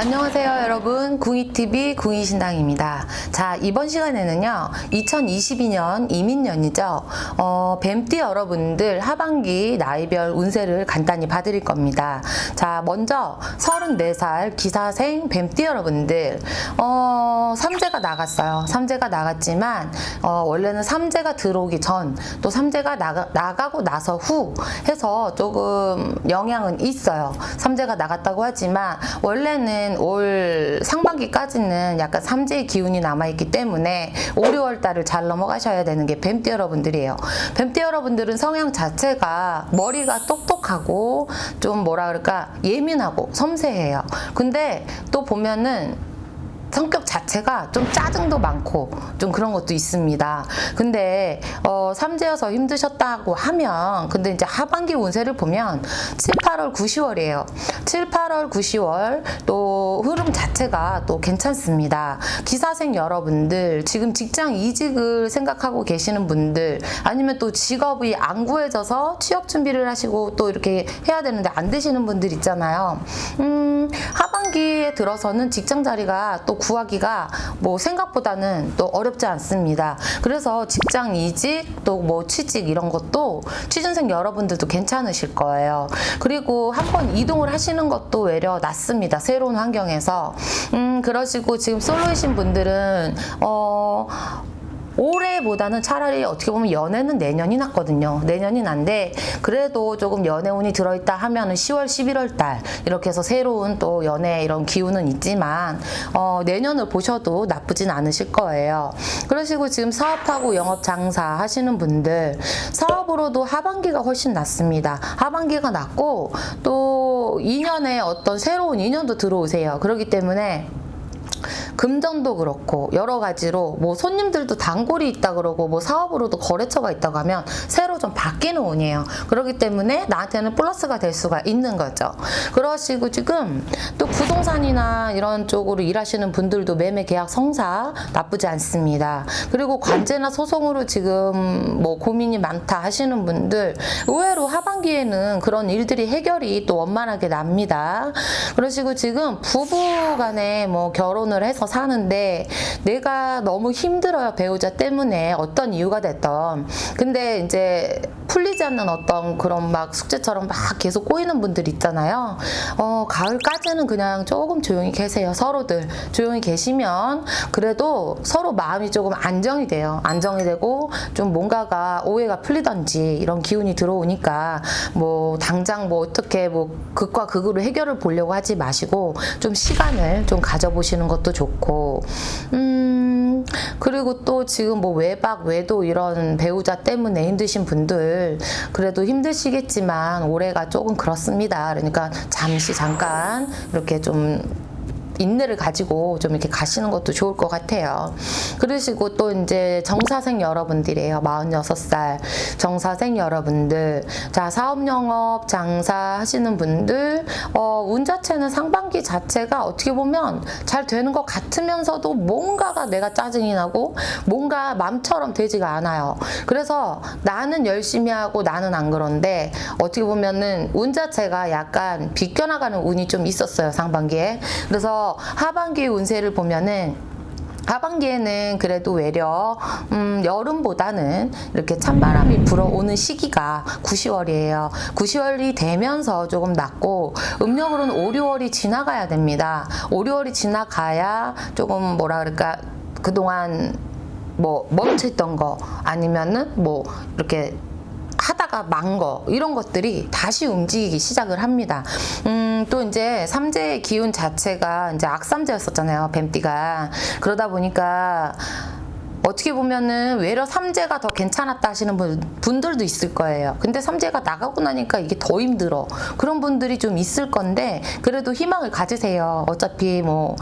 안녕하세요 여러분. 궁이TV 궁이신당입니다. 자 이번 시간에는요 2022년 이민년이죠. 어, 뱀띠 여러분들 하반기 나이별 운세를 간단히 봐드릴 겁니다. 자 먼저 34살 기사생 뱀띠 여러분들. 어, 삼재가 나갔어요. 삼재가 나갔지만 어, 원래는 삼재가 들어오기 전 또 삼재가 나가, 나가고 나서 후 해서 조금 영향은 있어요 삼재가 나갔다고 하지만 원래는 올 상반기까지는 약간 삼재의 기운이 남아있기 때문에 5, 6월 달을 잘 넘어가셔야 되는 게 뱀띠 여러분들이에요. 뱀띠 여러분들은 성향 자체가 머리가 똑똑하고 좀 뭐라 그럴까 예민하고 섬세해요. 근데 또 보면은 성격 자체가 좀 짜증도 많고 좀 그런 것도 있습니다. 근데 어 삼재여서 힘드셨다고 하면 근데 이제 하반기 운세를 보면 7, 8월, 9, 10월이에요. 7, 8월, 9, 10월 또 흐름 자체가 또 괜찮습니다. 기사생 여러분들 지금 직장 이직을 생각하고 계시는 분들 아니면 또 직업이 안 구해져서 취업 준비를 하시고 또 이렇게 해야 되는데 안 되시는 분들 있잖아요. 음, 하반 기에 들어서는 직장 자리가 또 구하기가 뭐 생각보다는 또 어렵지 않습니다. 그래서 직장 이직 또 뭐 취직 이런 것도 취준생 여러분들도 괜찮으실 거예요. 그리고 한번 이동을 하시는 것도 외려 낫습니다. 새로운 환경에서. 음, 그러시고 지금 솔로이신 분들은 어 올해보다는 차라리 어떻게 보면 연애는 내년이 낫거든요. 내년이 난데 그래도 조금 연애운이 들어있다 하면은 10월, 11월 달 이렇게 해서 새로운 또 연애 이런 기운은 있지만 어, 내년을 보셔도 나쁘진 않으실 거예요. 그러시고 지금 사업하고 영업 장사 하시는 분들 사업으로도 하반기가 훨씬 낫습니다. 하반기가 낫고 또 2년에 어떤 새로운 인연도 들어오세요. 그렇기 때문에 금전도 그렇고 여러 가지로 뭐 손님들도 단골이 있다 그러고 뭐 사업으로도 거래처가 있다고 하면 새로 좀 바뀌는 운이에요. 그렇기 때문에 나한테는 플러스가 될 수가 있는 거죠. 그러시고 지금 또 부동산이나 이런 쪽으로 일하시는 분들도 매매 계약 성사 나쁘지 않습니다. 그리고 관제나 소송으로 지금 뭐 고민이 많다 하시는 분들 의외로 하반기에는 그런 일들이 해결이 또 원만하게 납니다. 그러시고 지금 부부 간에 뭐 결혼을 해서 사는데 내가 너무 힘들어요 배우자 때문에 어떤 이유가 됐던 근데 이제 풀리지 않는 어떤 그런 막 숙제처럼 막 계속 꼬이는 분들 있잖아요. 어 가을까지는 그냥 조금 조용히 계세요 서로들. 조용히 계시면 그래도 서로 마음이 조금 안정이 돼요. 안정이 되고 좀 뭔가가 오해가 풀리던지 이런 기운이 들어오니까 뭐 당장 뭐 어떻게 뭐 극과 극으로 해결을 보려고 하지 마시고 좀 시간을 좀 가져보시는 것도 좋고. 음 그리고 또 지금 뭐 외박 외도 이런 배우자 때문에 힘드신 분들 그래도 힘드시겠지만 올해가 조금 그렇습니다. 그러니까 잠시 잠깐 이렇게 좀 인내를 가지고 좀 이렇게 가시는 것도 좋을 것 같아요. 그러시고 또 이제 정사생 여러분들이에요. 46살 정사생 여러분들. 자, 사업 영업 장사 하시는 분들, 어, 운 자체는 상반기 자체가 어떻게 보면 잘 되는 것 같으면서도 뭔가가 내가 짜증이 나고 뭔가 맘처럼 되지가 않아요. 그래서 나는 열심히 하고 나는 안 그런데 어떻게 보면은 운 자체가 약간 비껴나가는 운이 좀 있었어요. 상반기에. 그래서 하반기 운세를 보면은 하반기에는 그래도 외려 음, 여름보다는 이렇게 찬바람이 불어오는 시기가 9, 10월이에요. 9, 10월이 되면서 조금 낫고 음력으로는 5, 6월이 지나가야 됩니다. 5, 6월이 지나가야 조금 뭐라 그럴까 그동안 뭐 멈춰있던 거 아니면은 뭐 이렇게 하다가 망 거 이런 것들이 다시 움직이기 시작을 합니다. 음, 또 이제 삼재의 기운 자체가 이제 악삼재였었잖아요. 뱀띠가 그러다 보니까 어떻게 보면은 외려 삼재가 더 괜찮았다 하시는 분, 분들도 있을 거예요. 근데 삼재가 나가고 나니까 이게 더 힘들어. 그런 분들이 좀 있을 건데 그래도 희망을 가지세요. 어차피 뭐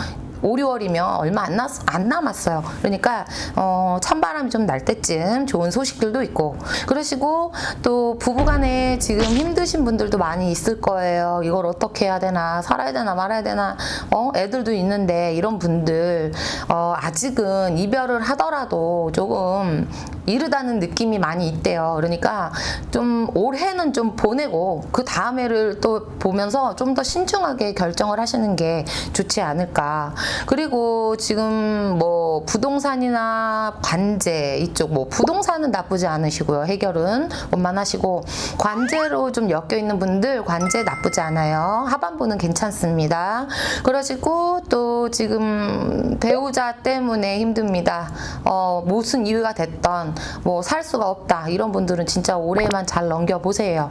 5, 6월이면 얼마 안, 났, 안 남았어요. 그러니까 어, 찬바람이 좀 날 때쯤 좋은 소식들도 있고 그러시고 또 부부간에 지금 힘드신 분들도 많이 있을 거예요. 이걸 어떻게 해야 되나 살아야 되나 말아야 되나 어, 애들도 있는데 이런 분들 어, 아직은 이별을 하더라도 조금 이르다는 느낌이 많이 있대요. 그러니까 좀 올해는 좀 보내고 그 다음해를 또 보면서 좀 더 신중하게 결정을 하시는 게 좋지 않을까. 그리고 지금 뭐 부동산이나 관제 이쪽 뭐 부동산은 나쁘지 않으시고요. 해결은 원만하시고 관제로 좀 엮여 있는 분들 관제 나쁘지 않아요. 하반부는 괜찮습니다. 그러시고 또 지금 배우자 때문에 힘듭니다. 어, 무슨 이유가 됐던 뭐 살 수가 없다 이런 분들은 진짜 올해만 잘 넘겨 보세요.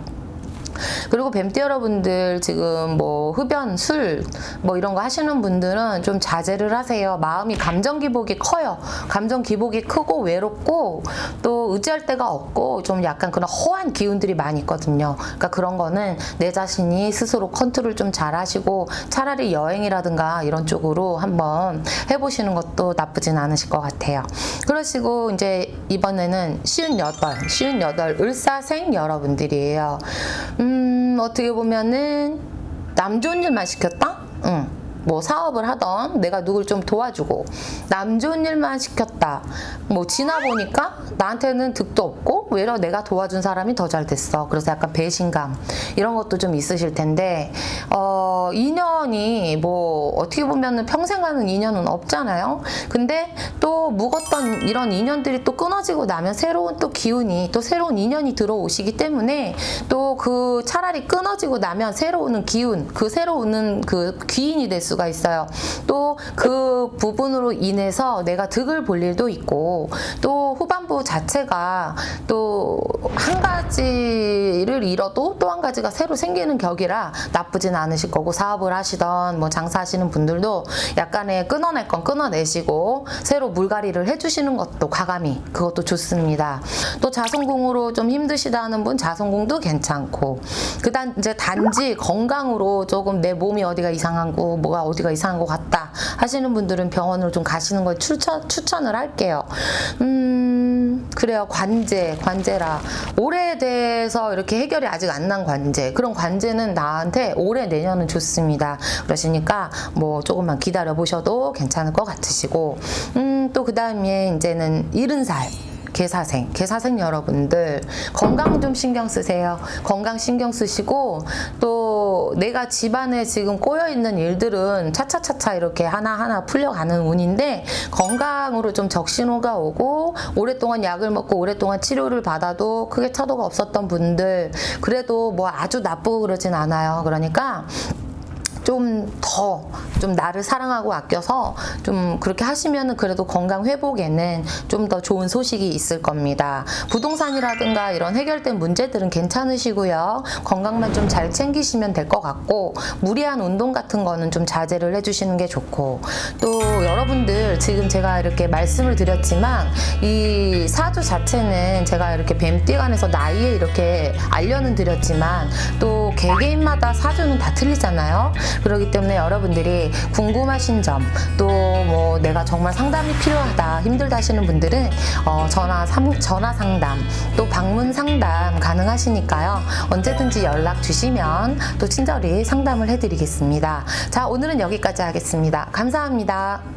그리고 뱀띠 여러분들 지금 뭐 흡연, 술 뭐 이런 거 하시는 분들은 좀 자제를 하세요. 마음이 감정 기복이 커요. 감정 기복이 크고 외롭고 또 의지할 데가 없고 좀 약간 그런 허한 기운들이 많이 있거든요. 그러니까 그런 거는 내 자신이 스스로 컨트롤 좀 잘 하시고 차라리 여행이라든가 이런 쪽으로 한번 해보시는 것도 나쁘진 않으실 것 같아요. 그러시고 이제 이번에는 쉬운 여덟, 쉬운 여덟 을사생 여러분들이에요. 음, 어떻게 보면은 남 좋은 일만 시켰다? 응. 뭐 사업을 하던 내가 누굴 좀 도와주고 남 좋은 일만 시켰다. 뭐 지나 보니까 나한테는 득도 없고 외려 내가 도와준 사람이 더 잘 됐어. 그래서 약간 배신감 이런 것도 좀 있으실 텐데 어 인연이 뭐 어떻게 보면은 평생 가는 인연은 없잖아요. 근데 또 묵었던 이런 인연들이 또 끊어지고 나면 새로운 또 기운이 또 새로운 인연이 들어오시기 때문에 또 그 차라리 끊어지고 나면 새로 오는 기운 그 새로 오는 그 귀인이 될 수가 있어요. 또 그 부분으로 인해서 내가 득을 볼 일도 있고 또 후반부 자체가 또한 가지를 잃어도 또 한 가지가 새로 생기는 격이라 나쁘진 않으실 거고 사업을 하시던 뭐 장사하시는 분들도 약간의 끊어낼 건 끊어내시고 새로 물갈이를 해주시는 것도 과감히 그것도 좋습니다. 또 자성공으로 좀 힘드시다 하는 분 자성공도 괜찮고 그다음 이제 단지 건강으로 조금 내 몸이 어디가 이상한 거 뭐가 어디가 이상한 것 같다 하시는 분들은 병원으로 좀 가시는 걸 추천 추천을 할게요. 음 그래요. 관제 관제라. 올해에 대해서 이렇게 해결이 아직 안 난 관제. 그런 관제는 나한테 올해 내년은 좋습니다. 그러시니까 뭐 조금만 기다려 보셔도 괜찮을 것 같으시고. 음 또 그 다음에 이제는 이른 살 개사생, 개사생 여러분들. 건강 좀 신경 쓰세요. 건강 신경 쓰시고 또 내가 집안에 지금 꼬여 있는 일들은 차차차차 이렇게 하나하나 풀려가는 운인데 건강으로 좀 적신호가 오고 오랫동안 약을 먹고 오랫동안 치료를 받아도 크게 차도가 없었던 분들 그래도 뭐 아주 나쁘고 그러진 않아요. 그러니까 좀더좀 나를 사랑하고 아껴서 좀 그렇게 하시면은 그래도 건강 회복에는 좀 더 좋은 소식이 있을 겁니다. 부동산이라든가 이런 해결된 문제들은 괜찮으시고요. 건강만 좀 잘 챙기시면 될 것 같고 무리한 운동 같은 거는 좀 자제를 해주시는 게 좋고 또 여러분들 지금 제가 이렇게 말씀을 드렸지만 이 사주 자체는 제가 이렇게 뱀띠간에서 나이에 이렇게 알려는 드렸지만 또 개개인마다 사주는 다 틀리잖아요. 그렇기 때문에 여러분들이 궁금하신 점 또 뭐 내가 정말 상담이 필요하다 힘들다 하시는 분들은 어, 전화 상, 전화 상담 또 방문 상담 가능하시니까요. 언제든지 연락 주시면 또 친절히 상담을 해드리겠습니다. 자 오늘은 여기까지 하겠습니다. 감사합니다.